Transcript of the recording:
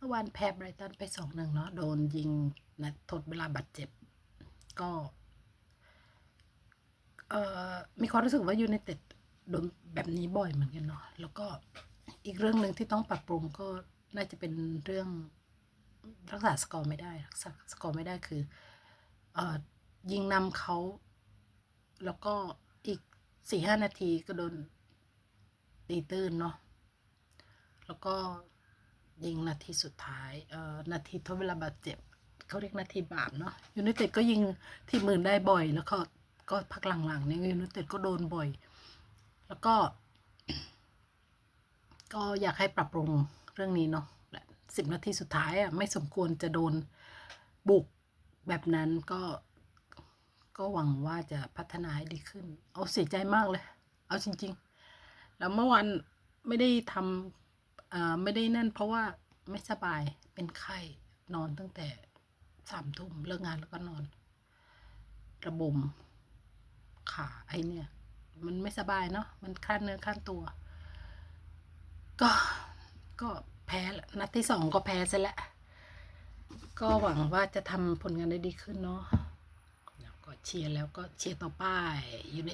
เมื่อวานแพ้ไบรตันไปสองหนึ่งเนาะโดนยิงนะทดเวลาบาดเจ็บ ก็เอ่อมีความรู้สึกว่ายูไนเต็ดโดนแบบนี้บ่อยเหมือนกันเนาะแล้วก็อีกเรื่องหนึ่งที่ต้องปรับปรุงก็น่าจะเป็นเรื่องรักษาสกอร์ไม่ได้ รักษาสกอร์ไม่ได้คือเอ่อยิงนำเขา แล้วก็อีกสี่ห้านาทีก็โดนตีตื้นเนาะแล้วก็ ยิงนาทีสุดท้ายเอ่อนาทีทดเวลาบาดเจ็บเขาเรียกนาทีบาปเนาะยูไนเต็ดก็ยิงทีมอื่นได้บ่อย แล้วก็ก็พักหลังๆเนี่ยยูไนเต็ดก็โดนบ่อย แล้วก็ ก็อยากให้ปรับปรุงเรื่องนี้เนาะและสิบนาทีสุดท้ายอะไม่สมควรจะโดนบุกแบบนั้นก็ก็หวังว่าจะพัฒนาให้ดีขึ้น เอาเสียใจมากเลย เอาจริง ๆ แล้วเมื่อวันไม่ได้ทำอ่า ไม่ได้นั่นเพราะว่าไม่สบายเป็นไข้นอนตั้งแต่สามทุ่มเลิกงานแล้วก็นอน ระบมขาไอเนี่ย มันไม่สบายเนาะมันขั้นเนื้อขั้นตัว ก็ก็แพ้ละนัดที่สองก็แพ้ซะแล้วก็หวังว่าจะทำผลงานได้ดีขึ้นเนาะแล้วก็เชียร์แล้วก็เชียร์ต่อไปอยู่ใน